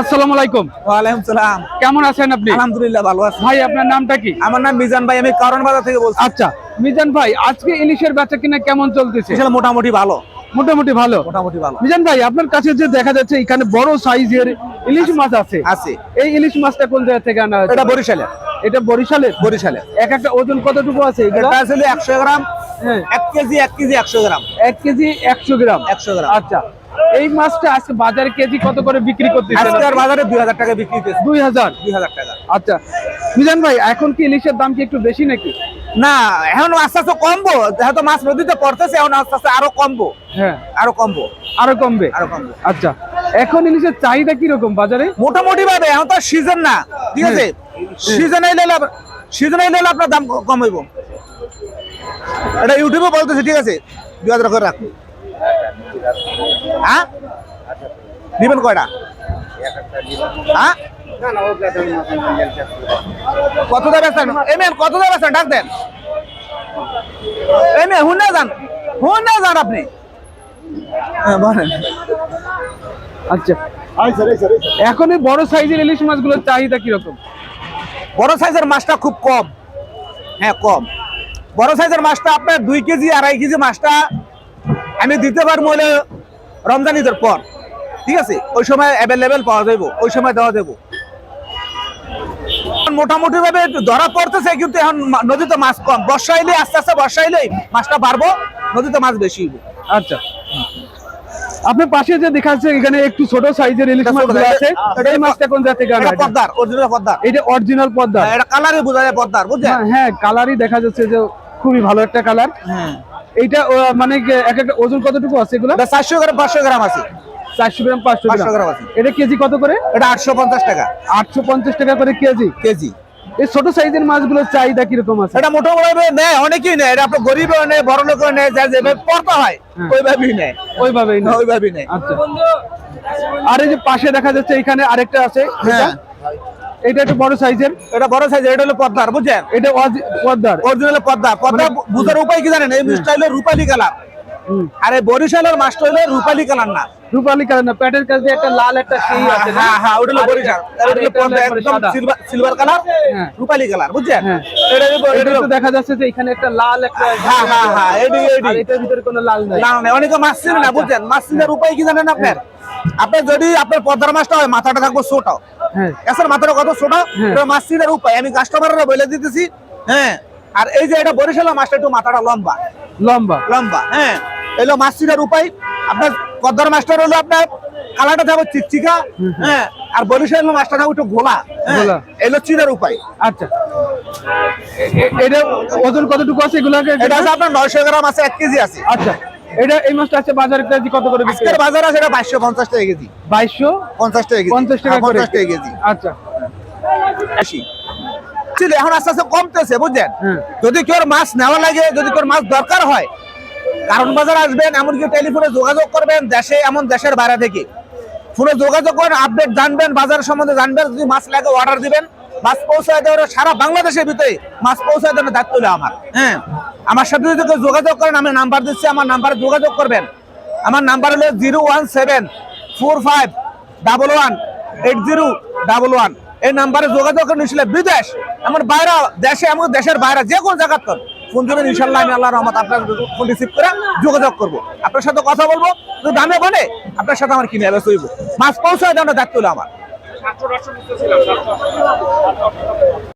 আসসালামু আলাইকুম। ওয়ালাইকুম সালাম। কেমন আছেন আপনি? আলহামদুলিল্লাহ ভালো আছি। ভাই আপনার নামটা কি? আমার নাম মিজান ভাই আমি কারণ বাজার থেকে বলছি। আচ্ছা মিজান ভাই আজকে ইলিশের বেচা কিনা কেমন চলতেছে? মোটামুটি ভালো। মোটামুটি ভালো? মোটামুটি ভালো। মিজান ভাই আপনার কাছে যে দেখা যাচ্ছে এখানে বড় সাইজের ইলিশ মাছ আছে। আছে। এই ইলিশ মাছটা কোন জায়গা থেকে আনা এটা বরিশালে। এটা বরিশালের বরিশালে। এক একটা ওজন কতটুকু আছে এটা আসলে একশো গ্রাম হ্যাঁ। এক কেজি এক কেজি একশো গ্রাম। এক কেজি একশো গ্রাম। একশো গ্রাম। আচ্ছা এই মাছটা আজকে বাজারে কেজি কত করে বিক্রি করতেছেন আজকে আর বাজারে দুই হাজার টাকা বিক্রি হাজার? দুই হাজার টাকা। আচ্ছা। মিজান ভাই এখন কি ইলিশের দাম কি একটু বেশি নাকি? না এখন আস্তে আস্তে কমবো। যেহেতু মাছ নদীতে পড়তেছে এখন আস্তে আস্তে আরও কমবো। হ্যাঁ। আরও কমবো। আরও কমবে? আরও কমবো। আচ্ছা। এখন ইলিশের চাহিদা কি রকম বাজারে? মোটামুটি ভাবে এখন তো সিজন না ঠিক আছে? সিজন আইলে সিজন আইলে আপনার দাম ক- কম এটা ইউটিউবে বলতেছে ঠিক আছে? দুই হাজার করে রাখুন হ্যাঁ? দিবেন কয়টা? হ্যাঁ? কত দেবে মেন কত দেবে ডাক দেন। এই মেয়ে হুন না যান। হুন না যান আপনি। হ্যাঁ বলেন আচ্ছা। এখন এই বড় সাইজের ইলিশ মাছগুলোর চাহিদা কীরকম? বড় সাইজের মাছটা খুব কম। হ্যাঁ কম। বড় সাইজের মাছটা আপনার দুই কেজি আড়াই কেজি মাছটা আমি দিতে পারব হলে রমজান ঈদের পর ঠিক আছে? ওই সময় অ্যাভেলেবেল পাওয়া যাব ওই সময় দেওয়া দেবো মোটামুটি ভাবে ধরা পড়তেছে কিন্তু এখন নদীতে মাছ কম। বর্ষা এলে আস্তে আস্তে বর্ষা এলেই মাছটা বাড়বো নদীতে মাছ বেশি। আচ্ছা। আপনার পাশে যে দেখা যাচ্ছে এখানে একটু ছোট সাইজের ইলিশ ছোট আছে। এই মাছটা কোন জায়গা থেকে এটা? পদ্মার অরিজিনাল পদ্মার। এটা অরিজিনাল পদ্মা হ্যাঁ, এটা কালারে বোঝা যায় পদ্মার বুঝছেন? হ্যাঁ, হ্যাঁ কালারই দেখা যাচ্ছে যে খুবই ভালো একটা কালার হ্যাঁ। এইটা মানে এক একটা ওজন কতটুকু আছে এগুলো? চারশো গ্রাম পাঁচশো গ্রাম আছে। চারশো গ্রাম পাঁচশো 500 গ্রাম আছে। এটা কেজি কত করে? এটা আটশো পঞ্চাশ টাকা। আটশো পঞ্চাশ টাকা করে কেজি? কেজি। এই ছোট সাইজের মাছগুলোর চাহিদা কীরকম আছে? এটা মোটামুটি নেয় অনেকেই নেয়। এটা আপনার গরিবও নেয় বড় লোকও নেয় যা যেভাবে পড়তে হয় হ্যাঁ। ওইভাবেই নেয়। ওইভাবেই না ওইভাবেই নেয়। আচ্ছা। আর এই যে পাশে দেখা যাচ্ছে এখানে আরেকটা আছে। হ্যাঁ। এটা একটু বড় সাইজের। এটা বড় সাইজ এটা হলো পদ্মার বুঝছেন? এটা পদ্মার। অরিজিনাল পদ্মা। পদ্মা বুঝার উপায় কি জানেন? এই মিষ্টি হলো রূপালি কালার। আর বরিশালের মাছটা হলো রূপালি কালার না। রূপালী কালার না প্যাটের কাছে একটা লাল একটা সেই আছে হ্যাঁ হ্যাঁ ওটা হলো বরিশাল। এটা- হলো পদ্মা একদম সিলভার সিলভার কালার হ্যাঁ। রূপালি কালার বুঝছেন? হ্যাঁ। এটা এটা এটা তো দেখা যাচ্ছে যে এখানে একটা লাল একটা হ্যাঁ হ্যাঁ হ্যাঁ এডি এডি আর এটার ভিতরে কোনো লাল নাই। লাল নেই অনেকে মাছ চিনে না বুঝছেন? মাছ চিনার উপায় কি জানেন আপনার? আপনার যদি আপনার পদ্মার মাছটা হয় মাথাটা থাকবে ছোট। হ্যাঁ। এসের মাথাটা কত ছোট হ্যাঁ। চিনার উপায়। আমি কাস্টমাররা বলে দিতেছি হ্যাঁ। আর এই যে এটা বরিশালের মাছটা একটু মাথাটা লম্বা। লম্বা। লম্বা হ্যাঁ। এলো চিনার উপায়। আপনার পদ্মার মাছটা হলো আপনার কালারটা থাকবে চিকচিকা হ্যাঁ। আর বরিশাল মাছটা থাকবে একটু ঘোলা হ্যাঁ। এলো চিনার উপায়। আচ্ছা। এটা ওজন কতটুকু আছে এগুলাকে? এটা আছে আপনার নয়শো গ্রাম আছে এক কেজি আছে। আচ্ছা। এটা এই মাছটা আছে বাজারে কেজি কত করে বিক্রি আজকের বাজার আছে এটা বাইশশো পঞ্চাশ টাকা কেজি। বাইশশো পঞ্চাশ টাকা কেজি। পঞ্চাশ টাকা হ্যাঁ, করে পঞ্চাশ টাকা কেজি। আচ্ছা। বেশি। ছিল এখন আস্তে আস্তে কমতেছে বুঝছেন হ্যাঁ। যদি কেউ মাছ নেওয়া লাগে যদি কেউ মাছ দরকার হয় কারণ বাজার আসবেন এমনকি টেলিফোনে যোগাযোগ করবেন দেশে এমন দেশের বাইরে থেকে। ফোনে যোগাযোগ করেন আপডেট জানবেন বাজার সম্বন্ধে জানবেন যদি মাছ লাগে অর্ডার দিবেন মাছ পৌঁছায় দেওয়ার সারা বাংলাদেশের ভিতরে মাছ পৌঁছায় দেওয়ার দায়িত্ব আমার। হ্যাঁ। আমার সাথে যদি কেউ যোগাযোগ করেন, আমি নাম্বার দিচ্ছি, আমার নাম্বারে যোগাযোগ করবেন। আমার নাম্বার হলো zero one seven four five double one eight zero double one. এই নাম্বারে যোগাযোগ করে নিয়েছিল বিদেশ আমার বাইরে, দেশে, এমন দেশের বাইরে, যে কোনো জায়গা কর ফোন করবেন ইনশাল্লাহ আমি আল্লাহ রহমত আপনার ফোন রিসিভ করে যোগাযোগ করব। আপনার সাথে কথা বলব যদি দামে বলে আপনার সাথে আমার কিনে ব্যস্ত হইব। মাছ পৌঁছায় দেওয়ার দায়িত্ব হলো আমার।